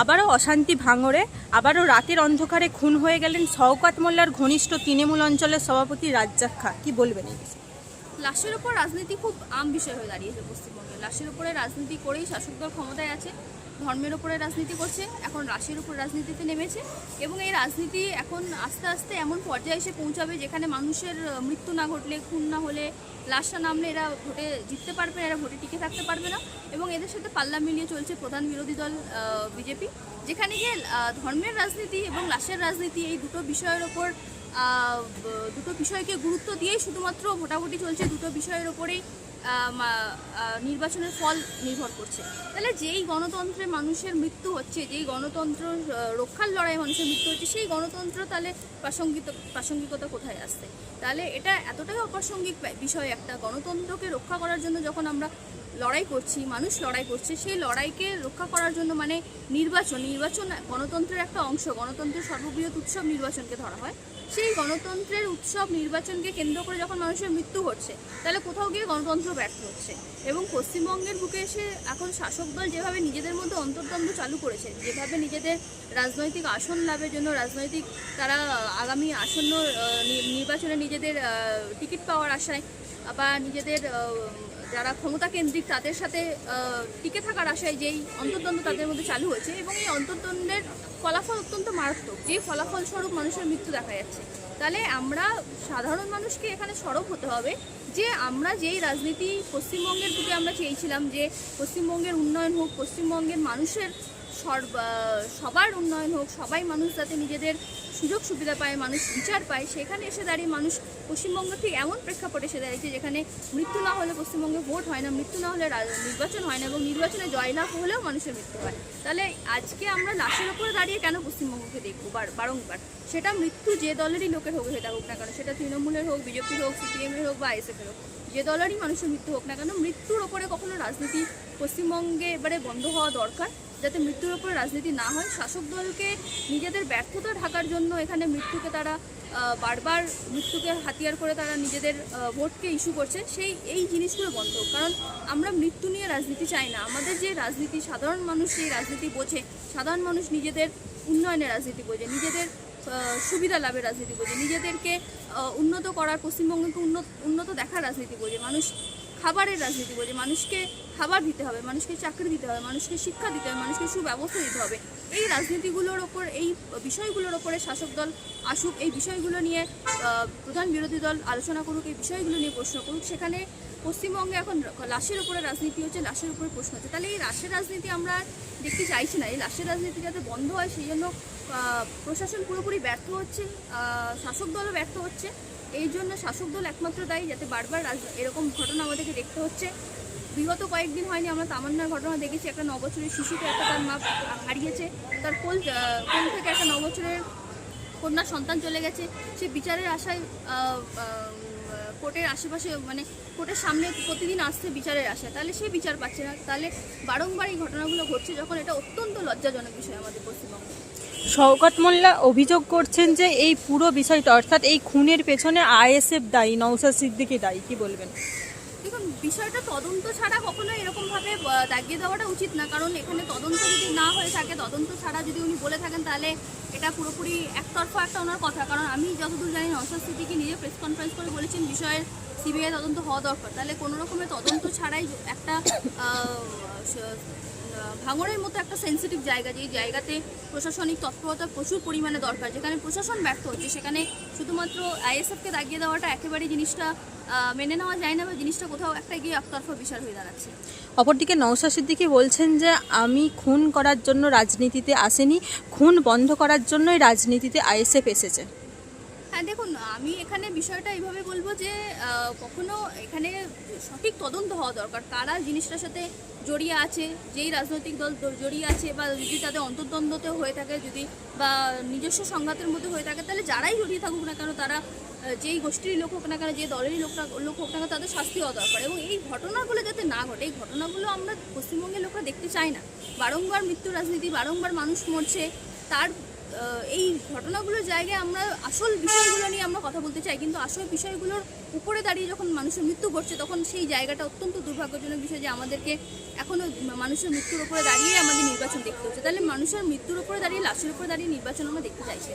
আবারও অশান্তি ভাঙরে আবারও রাতের অন্ধকারে খুন হয়ে গেলেন শওকাত মোল্লার ঘনিষ্ঠ তৃণমূল অঞ্চলের সভাপতি রাজ্জাক খা। কি বলবেন লাশের ওপর রাজনীতি খুব আম বিষয় হয়ে দাঁড়িয়েছে পশ্চিমবঙ্গে। লাশের উপরে রাজনীতি করেই শাসক দল ক্ষমতায় আছে। ধর্মের ওপরে রাজনীতি করছে, এখন রাশির উপর রাজনীতিতে নেমেছে এবং এই রাজনীতি এখন আস্তে আস্তে এমন পর্যায়ে এসে পৌঁছাবে যেখানে মানুষের মৃত্যু না ঘটলে, খুন না হলে লাশটা নামলে এরা ভোটে জিততে পারবে এরা ভোটে টিকে থাকতে পারবে না এবং এদের সাথে পাল্লা মিলিয়ে চলছে প্রধান বিরোধী দল বিজেপি। যেখানে গিয়ে ধর্মের রাজনীতি এবং লাশের রাজনীতি এই দুটো বিষয়ের ওপর দুটো বিষয়কে গুরুত্ব দিয়েই শুধুমাত্র ভোটাভুটি চলছে, দুটো বিষয়ের ওপরেই নির্বাচনের ফল নির্ভর করছে। তাহলে যেই গণতন্ত্রে মানুষের মৃত্যু হচ্ছে, যেই গণতন্ত্র রক্ষার লড়াই মানুষের মৃত্যু হচ্ছে, সেই গণতন্ত্র তাহলে প্রাসঙ্গিক, প্রাসঙ্গিকতা কোথায় আসছে? তাহলে এটা এতটাই অপ্রাসঙ্গিক বিষয় একটা, গণতন্ত্রকে রক্ষা করার জন্য যখন আমরা লড়াই করছি, মানুষ লড়াই করছে, সেই লড়াইকে রক্ষা করার জন্য মানে নির্বাচন নির্বাচন গণতন্ত্রের একটা অংশ, গণতন্ত্রের সর্ববৃহৎ উৎসব নির্বাচনকে ধরা হয়। সেই গণতন্ত্রের উৎসব নির্বাচনকে কেন্দ্র করে যখন মানুষের মৃত্যু হচ্ছে তাহলে কোথাও গিয়ে গণতন্ত্র ব্যর্থ হচ্ছে। এবং পশ্চিমবঙ্গের বুকে এসে এখন শাসক দল যেভাবে নিজেদের মধ্যে অন্তর্দ্বন্দ্ব চালু করেছে, যেভাবে নিজেদের রাজনৈতিক আসন লাভের জন্য রাজনৈতিক তারা আগামী আসন্ন নির্বাচনে নিজেদের টিকিট পাওয়ার আশায় বা নিজেদের যারা ক্ষমতা কেন্দ্রিক তাদের সাথে টিকে থাকার আশায় যেই অন্তর্দ্বন্দ্ব তাদের মধ্যে চালু হয়েছে এবং এই অন্তর্দ্বন্দ্বের ফলাফল অত্যন্ত মারাত্মক, যে ফলাফল স্বরূপ মানুষের মৃত্যু দেখা যাচ্ছে। তাহলে আমরা সাধারণ মানুষকে এখানে সরব হতে হবে যে আমরা যেই রাজনীতি পশ্চিমবঙ্গের দিকে আমরা চেয়েছিলাম যে পশ্চিমবঙ্গের উন্নয়ন হোক, পশ্চিমবঙ্গের মানুষের সবার উন্নয়ন হোক, সবাই মানুষ যাতে নিজেদের সুযোগ সুবিধা পায়, মানুষ বিচার পায়, সেখানে এসে দাঁড়িয়ে মানুষ পশ্চিমবঙ্গ ঠিক এমন প্রেক্ষাপটে এসে দাঁড়িয়েছে যেখানে মৃত্যু না হলে পশ্চিমবঙ্গে ভোট হয় না, মৃত্যু না হলে নির্বাচন হয় না এবং নির্বাচনে জয়লাভ হলেও মানুষের মৃত্যু হয়। তাহলে আজকে আমরা লাশের ওপরে দাঁড়িয়ে কেন পশ্চিমবঙ্গকে দেখব বার- বারংবার? সেটা মৃত্যু যে দলেরই লোকের হোক, সেটা হোক না কেন, সেটা তৃণমূলের হোক, বিজেপির হোক সিপিএমের হোক বা আইএসএফের হোক, যে দলেরই মানুষের মৃত্যু হোক না কেন, মৃত্যুর ওপরে কখনো রাজনীতি পশ্চিমবঙ্গে এবারে বন্ধ হওয়া দরকার? যাতে মৃত্যুর ওপরে রাজনীতি না হয়, শাসক দলকে নিজেদের ব্যর্থতা ঢাকার জন্য এখানে মৃত্যুকে তারা বারবার মৃত্যুকে হাতিয়ার করে তারা নিজেদের ভোটকে ইস্যু করছে, সেই, এই জিনিসগুলো বন্ধ। কারণ আমরা মৃত্যু নিয়ে রাজনীতি চাই না। আমাদের যে রাজনীতি, সাধারণ মানুষ সেই রাজনীতি বোঝে, সাধারণ মানুষ নিজেদের উন্নয়নের রাজনীতি বোঝে, নিজেদের সুবিধা লাভের রাজনীতি বোঝে, নিজেদেরকে উন্নত করার, পশ্চিমবঙ্গকে উন্নত উন্নত দেখার রাজনীতি বোঝে, মানুষ খাবারের রাজনীতি বোঝে, মানুষকে খাবার দিতে হবে, মানুষকে চাকরি দিতে হবে, মানুষকে শিক্ষা দিতে হবে, মানুষকে সুব্যবস্থা দিতে হবে। এই রাজনীতিগুলোর ওপর, এই বিষয়গুলোর ওপরে শাসক দল আসুক, এই বিষয়গুলো নিয়ে প্রধান বিরোধী দল আলোচনা করুক, এই বিষয়গুলো নিয়ে প্রশ্ন করুক। সেখানে পশ্চিমবঙ্গে এখন লাশের উপরে রাজনীতি হচ্ছে, লাশের উপরে প্রশ্ন হচ্ছে। তাহলে এই লাশের রাজনীতি আমরা দেখতে চাইছি না। এই লাশের রাজনীতি যাতে বন্ধ হয়, সেই জন্য প্রশাসন পুরোপুরি ব্যর্থ হচ্ছে শাসক দলও ব্যর্থ হচ্ছে। এই জন্য শাসক দল একমাত্র দায়ী, যাতে বারবার এরকম ঘটনা আমাদেরকে দেখতে হচ্ছে। বিগত কয়েকদিন হয়নি, আমরা তামান্নার ঘটনা দেখেছি, একটা নবছরের শিশুকে একটা তার মা হারিয়েছে, তার কোল কোল থেকে একটা নবছরের কন্যা সন্তান চলে গেছে, সে বিচারের আশায় কোর্টের আশেপাশে মানে কোর্টের সামনে প্রতিদিন আসছে বিচারের আশায়, তাহলে সে বিচার পাচ্ছে না, তাহলে বারংবার এই ঘটনাগুলো ঘটছে যখন এটা অত্যন্ত লজ্জাজনক বিষয় আমাদের পশ্চিমবঙ্গে। শওকত মোল্লা অভিযোগ করছেন যে এই পুরো বিষয়টা, অর্থাৎ এই খুনের পেছনে আইএসএফ দায়ী নৌসাদ সিদ্দিকি দায়ী, কি বলবেন? দেখুন, বিষয়টা তদন্ত ছাড়া কখনো এরকমভাবে দাগিয়ে দেওয়াটা উচিত না। কারণ এখানে তদন্ত যদি না হয়ে থাকে, তদন্ত ছাড়া যদি উনি বলে থাকেন, তাহলে এটা পুরোপুরি একতরফা একটা ওনার কথা। কারণ আমি যতদূর জানি সিদ্দিকি নিজে প্রেস কনফারেন্স করে বলেছেন বিষয়ের সিবিআই তদন্ত হওয়া দরকার। তাহলে কোনো রকমের তদন্ত ছাড়াই একটা ভাঙড়ের মতো একটা সেন্সিটিভ জায়গা যেই জায়গাতে প্রশাসনিক তৎপরতা প্রচুর পরিমাণে দরকার, যেখানে প্রশাসন ব্যর্থ হচ্ছে, সেখানে শুধুমাত্র আইএসএফকে দাগিয়ে দেওয়াটা একেবারেই জিনিসটা মেনে নেওয়া যায় না বা জিনিসটা কোথাও একটা গিয়ে একতরফা বিষয় হয়ে দাঁড়াচ্ছে। অপরদিকে নৌসাদ সিদ্দিকি বলছেন যে, আমি খুন করার জন্য রাজনীতিতে আসেনি, খুন বন্ধ করার জন্যই রাজনীতিতে আইএসএফ এসেছে। হ্যাঁ দেখুন, আমি এখানে বিষয়টা এইভাবে বলব যে কখনো এখানে সঠিক তদন্ত হওয়া দরকার। কারা জিনিসটার সাথে জড়িয়ে আছে, যেই রাজনৈতিক দল জড়িয়ে আছে বা যদি তাদের অন্তর্দ্বন্দ্বতে হয়ে থাকে যদি বা নিজস্ব সংঘাতের মধ্যে হয়ে থাকে, তাহলে যারাই জড়িয়ে থাকুক না কেন, তারা যেই গোষ্ঠীর লোক হোক না কেন, যে দলেরই লোকরা, লোক হোক না কেন, তাদের শাস্তি হওয়া দরকার। এবং এই ঘটনাগুলো যাতে না ঘটে, এই ঘটনাগুলো আমরা পশ্চিমবঙ্গের লোকরা দেখতে চাই না। বারংবার মৃত্যু রাজনীতি, বারংবার মানুষ মরছে, তার এই ঘটনাগুলোর জায়গায় আমরা আসল বিষয়গুলো নিয়ে আমরা কথা বলতে চাই, কিন্তু আসল বিষয়গুলোর উপরে দাঁড়িয়ে যখন মানুষের মৃত্যু ঘটছে, তখন সেই জায়গাটা অত্যন্ত দুর্ভাগ্যজনক বিষয় যে আমাদেরকে এখনও মানুষের মৃত্যুর উপরে দাঁড়িয়ে আমাদের নির্বাচন দেখতে হচ্ছে। তাহলে মানুষের মৃত্যুর উপরে দাঁড়িয়ে, লাশের উপরে দাঁড়িয়ে নির্বাচন আমরা দেখতে চাইছি